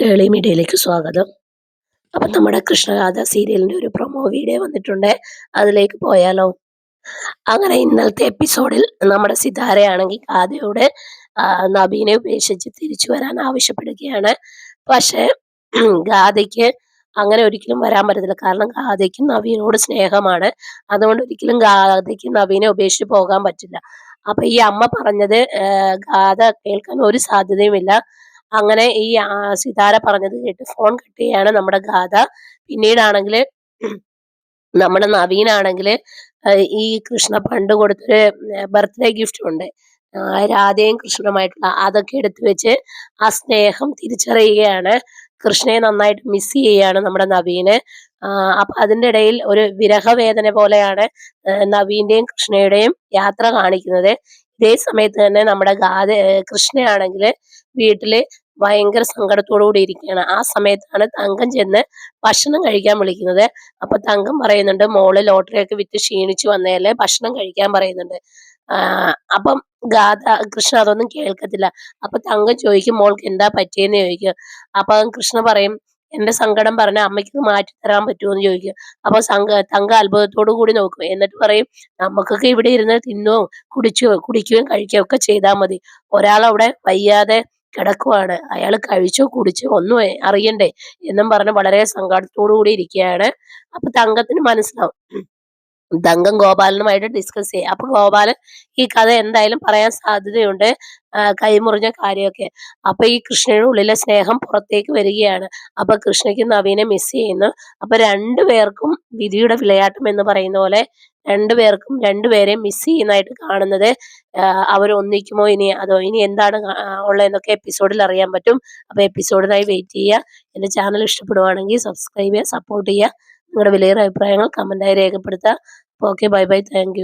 കേളി മീഡിയയിലേക്ക് സ്വാഗതം. അപ്പം നമ്മുടെ കൃഷ്ണഗാഥ സീരിയലിന്റെ ഒരു പ്രൊമോ വീഡിയോ വന്നിട്ടുണ്ട്. അതിലേക്ക് പോയാലോ? അങ്ങനെ ഇന്നലത്തെ എപ്പിസോഡിൽ നമ്മുടെ സിതാരയാണെങ്കിൽ ഗാഥയോട് നബീനെ ഉപേക്ഷിച്ച് തിരിച്ചു വരാൻ ആവശ്യപ്പെടുകയാണ്. പക്ഷേ ഗാഥയ്ക്ക് അങ്ങനെ ഒരിക്കലും വരാൻ പറ്റത്തില്ല. കാരണം ഗാഥയ്ക്ക് നവീനോട് സ്നേഹമാണ്. അതുകൊണ്ട് ഒരിക്കലും ഗാഥയ്ക്ക് നവീനെ ഉപേക്ഷിച്ച് പോകാൻ പറ്റില്ല. അപ്പൊ ഈ അമ്മ പറഞ്ഞത് ഗാഥ കേൾക്കാൻ ഒരു സാധ്യതയുമില്ല. അങ്ങനെ ഈ സിതാര പറഞ്ഞത് കേട്ട് ഫോൺ കട്ട് ചെയ്യാണ് നമ്മുടെ ഗാഥ. പിന്നീടാണെങ്കിൽ നമ്മുടെ നവീനാണെങ്കിൽ ഈ കൃഷ്ണ പണ്ട് കൊടുത്തൊരു ബർത്ത്ഡേ ഗിഫ്റ്റ് ഉണ്ട്. രാധയും കൃഷ്ണനുമായിട്ടുള്ള അതൊക്കെ എടുത്തു വെച്ച് ആ സ്നേഹം തിരിച്ചറിയുകയാണ്. കൃഷ്ണയെ നന്നായിട്ട് മിസ് ചെയ്യുകയാണ് നമ്മുടെ നവീന്. അപ്പൊ അതിന്റെ ഇടയിൽ ഒരു വിരഹവേദന പോലെയാണ് നവീന്റെയും കൃഷ്ണയുടെയും യാത്ര കാണിക്കുന്നത്. ഇതേ സമയത്ത് തന്നെ നമ്മുടെ ഗാഥ കൃഷ്ണയാണെങ്കിൽ വീട്ടിൽ ഭയങ്കര സങ്കടത്തോടു കൂടി ഇരിക്കുകയാണ്. ആ സമയത്താണ് തങ്കം ചെന്ന് ഭക്ഷണം കഴിക്കാൻ വിളിക്കുന്നത്. അപ്പൊ തങ്കം പറയുന്നുണ്ട് മോൾ ലോട്ടറിയൊക്കെ വിറ്റ് ക്ഷീണിച്ചു വന്നതല്ലേ ഭക്ഷണം കഴിക്കാൻ പറയുന്നുണ്ട്. അപ്പം ഗാഥ കൃഷ്ണ അതൊന്നും കേൾക്കത്തില്ല. അപ്പൊ തങ്കം ചോദിക്കും മോൾക്ക് എന്താ പറ്റിയെന്ന് ചോദിക്കും. അപ്പൊ കൃഷ്ണ പറയും എന്റെ സങ്കടം പറഞ്ഞ അമ്മയ്ക്ക് മാറ്റി തരാൻ പറ്റുമോ എന്ന് ചോദിക്കും. അപ്പൊ സംഘ തങ്ക അത്ഭുതത്തോടു കൂടി നോക്കും. എന്നിട്ട് പറയും നമുക്കൊക്കെ ഇവിടെ ഇരുന്ന് തിന്നുകയും കുടിച്ചു കുടിക്കുകയും കഴിക്കുകയും ഒക്കെ ചെയ്താൽ മതി. ഒരാളവിടെ വയ്യാതെ കിടക്കുവാണ്. അയാൾ കഴിച്ചോ കുടിച്ചോ ഒന്നും അറിയണ്ടേ എന്നും പറഞ്ഞ് വളരെ സങ്കടത്തോടു കൂടി ഇരിക്കുകയാണ്. അപ്പൊ തങ്കത്തിന് മനസ്സിലാവും. തങ്കം ഗോപാലനുമായിട്ട് ഡിസ്കസ് ചെയ്യുക അപ്പൊ ഗോപാലൻ ഈ കഥ എന്തായാലും പറയാൻ സാധ്യതയുണ്ട്. കൈമുറിഞ്ഞ കാര്യമൊക്കെ. അപ്പൊ ഈ കൃഷ്ണയുടെ ഉള്ളിലെ സ്നേഹം പുറത്തേക്ക് വരികയാണ്. അപ്പൊ കൃഷ്ണയ്ക്ക് നവീനെ മിസ് ചെയ്യുന്നു. അപ്പൊ രണ്ടുപേർക്കും വിധിയുടെ വിളയാട്ടം എന്ന് പറയുന്ന പോലെ രണ്ടുപേർക്കും രണ്ടുപേരെയും മിസ് ചെയ്യുന്നതായിട്ട് കാണുന്നത്. അവർ ഒന്നിക്കുമോ ഇനി അതോ ഇനി എന്താണ് ഉള്ളതെന്നൊക്കെ എപ്പിസോഡിൽ അറിയാൻ പറ്റും. അപ്പൊ എപ്പിസോഡിനായി വെയിറ്റ് ചെയ്യുക. എന്റെ ചാനൽ ഇഷ്ടപ്പെടുവാണെങ്കിൽ സബ്സ്ക്രൈബ് ചെയ്യുക സപ്പോർട്ട് ചെയ്യുക. നിങ്ങളുടെ വിലയേറെ അഭിപ്രായങ്ങൾ കമന്റായി രേഖപ്പെടുത്തുക. Okay bye bye thank